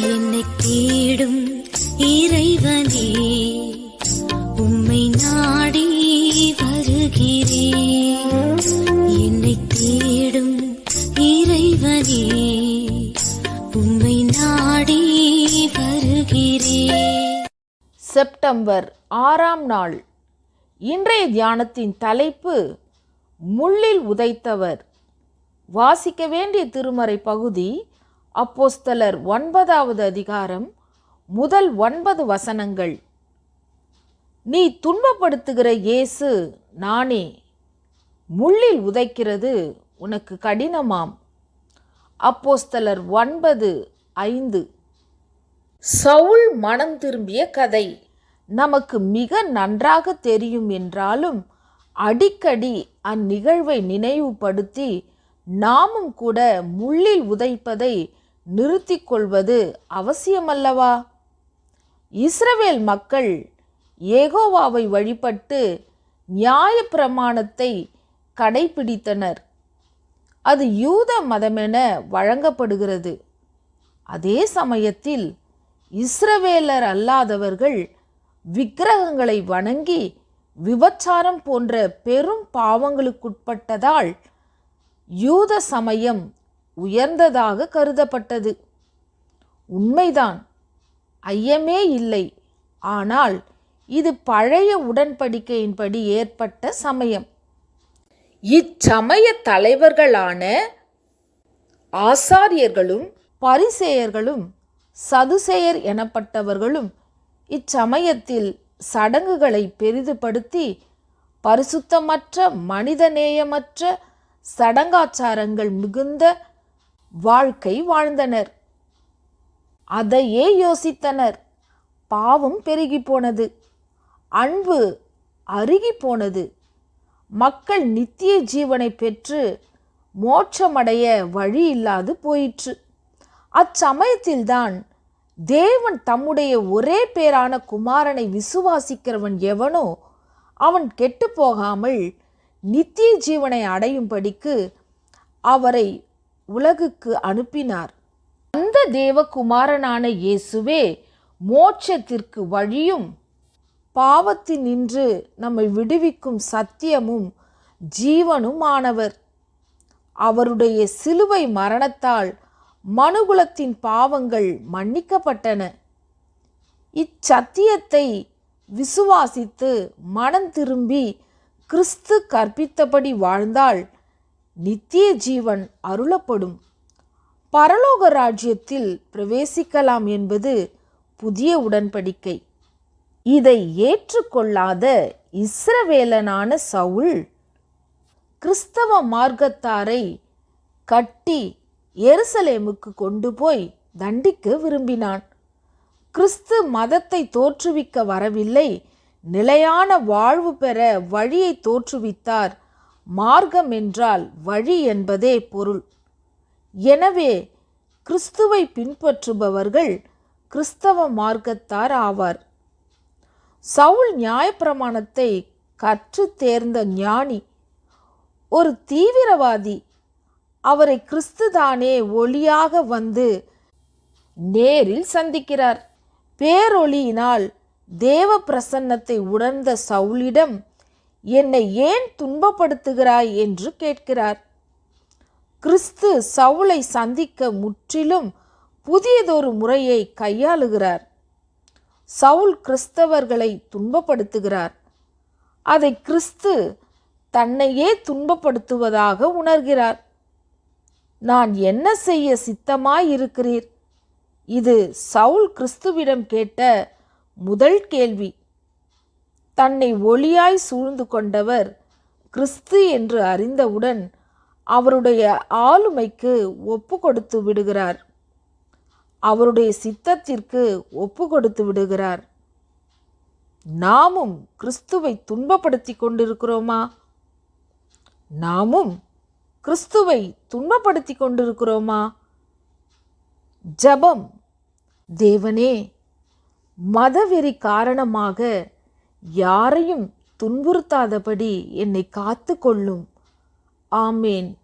என்னை தேடும் இறைவனே உம்மை நாடி வருகிறேன். என்னை தேடும் இறைவனே உம்மை நாடி வருகிறேன். செப்டம்பர் ஆறாம் நாள். இன்றைய தியானத்தின் தலைப்பு முள்ளில் உதைத்தவர். வாசிக்க வேண்டிய திருமறை பகுதி அப்போஸ்தலர் ஒன்பதாவது அதிகாரம் முதல் ஒன்பது வசனங்கள். நீ துன்பப்படுத்துகிற இயேசு நானே முள்ளில் உதைக்கிறது உனக்கு கடினமாம். அப்போஸ்தலர் ஒன்பது ஐந்து. சவுல் மனம் திரும்பிய கதை. நமக்கு மிக நன்றாக தெரியும் என்றாலும் அடிக்கடி அந்நிகழ்வை நினைவுபடுத்தி நாமும் கூட முள்ளில் உதைப்பதை நிறுத்திக் கொள்வது அவசியமல்லவா? இஸ்ரவேல் மக்கள் ஏகோவாவை வழிபட்டு நியாயப்பிரமாணத்தை கடைபிடித்தனர். அது யூத மதமென வழங்கப்படுகிறது. அதே சமயத்தில் இஸ்ரவேலர் அல்லாதவர்கள் விக்கிரகங்களை வணங்கி விபச்சாரம் போன்ற பெரும் பாவங்களுக்குட்பட்டதால் யூத சமயம் உயர்ந்ததாக கருதப்பட்டது. உண்மைதான். ஐயமே இல்லை. ஆனால் இது பழைய உடன்படிக்கையின்படி ஏற்பட்ட சமயம். இச்சமய தலைவர்களான ஆசாரியர்களும் பரிசேயர்களும் சதுசேயர் எனப்பட்டவர்களும் இச்சமயத்தில் சடங்குகளை பெரிதுபடுத்தி பரிசுத்தமற்ற மனிதநேயமற்ற சடங்காச்சாரங்கள் மிகுந்த வாழ்க்கை வாழ்ந்தனர். அதையே யோசித்தனர். பாவம் பெருகி போனது. அன்பு அருகி போனது. மக்கள் நித்திய ஜீவனை பெற்று மோட்சமடைய வழி இல்லாது போயிற்று. அச்சமயத்தில்தான் தேவன் தம்முடைய ஒரே பேரான குமாரனை விசுவாசிக்கிறவன் எவனோ அவன் கெட்டு போகாமல் நித்திய ஜீவனை அடையும்படிக்கு அவரை உலகுக்கு அனுப்பினார். அந்த தேவகுமாரனான இயேசுவே மோட்சத்திற்கு வழியும் பாவத்தினின்று நம்மை விடுவிக்கும் சத்தியமும் ஜீவனும் ஆனவர் அவருடைய சிலுவை மரணத்தால் மனுகுலத்தின் பாவங்கள் மன்னிக்கப்பட்டன. இச்சத்தியத்தை விசுவாசித்து மனம் திரும்பி கிறிஸ்து கற்பித்தபடி வாழ்ந்தால் நித்திய ஜீவன் அருளப்படும். பரலோக ராஜ்யத்தில் பிரவேசிக்கலாம் என்பது புதிய உடன்படிக்கை. இதை ஏற்றுக்கொள்ளாத இஸ்ரவேலனான சவுல் கிறிஸ்தவ மார்க்கத்தாரை கட்டி எருசலேமுக்கு கொண்டு போய் தண்டிக்க விரும்பினான். கிறிஸ்து மதத்தை தோற்றுவிக்க வரவில்லை. நிலையான வாழ்வு பெற வழியை தோற்றுவித்தார். மார்க்கம் என்றால் வழி என்பதே பொருள். எனவே கிறிஸ்துவை பின்பற்றுபவர்கள் கிறிஸ்தவ மார்க்கத்தார் ஆவார். சவுல் நியாயப்பிரமாணத்தை கற்று தேர்ந்த ஞானி ஒரு தீவிரவாதி அவரை கிறிஸ்துதானே ஒளியாக வந்து நேரில் சந்திக்கிறார். பேரொளியினால் தேவ பிரசன்னத்தை உணர்ந்த சவுலிடம் என்னை ஏன் துன்பப்படுத்துகிறாய் என்று கேட்கிறார். கிறிஸ்து சவுளை சந்திக்க முற்றிலும் புதியதொரு முறையை கையாளுகிறார். சவுல் கிறிஸ்தவர்களை துன்பப்படுத்துகிறார். அதை கிறிஸ்து தன்னையே துன்பப்படுத்துவதாக உணர்கிறார். நான் என்ன செய்ய சித்தமாயிருக்கிறீர்? இது சவுல் கிறிஸ்துவிடம் கேட்ட முதல் கேள்வி. தன்னை ஒளியாய் சூழ்ந்து கொண்டவர் கிறிஸ்து என்று அறிந்தவுடன் அவருடைய ஆளுமைக்கு ஒப்பு கொடுத்து விடுகிறார். அவருடைய சித்தத்திற்கு ஒப்பு கொடுத்து விடுகிறார். நாமும் கிறிஸ்துவை துன்பப்படுத்தி கொண்டிருக்கிறோமா? நாமும் கிறிஸ்துவை துன்பப்படுத்தி கொண்டிருக்கிறோமா? ஜபம் தேவனே மதவெறி காரணமாக யாரையும் துன்புறுத்தாதபடி என்னை காத்து கொள்ளும் ஆமேன்.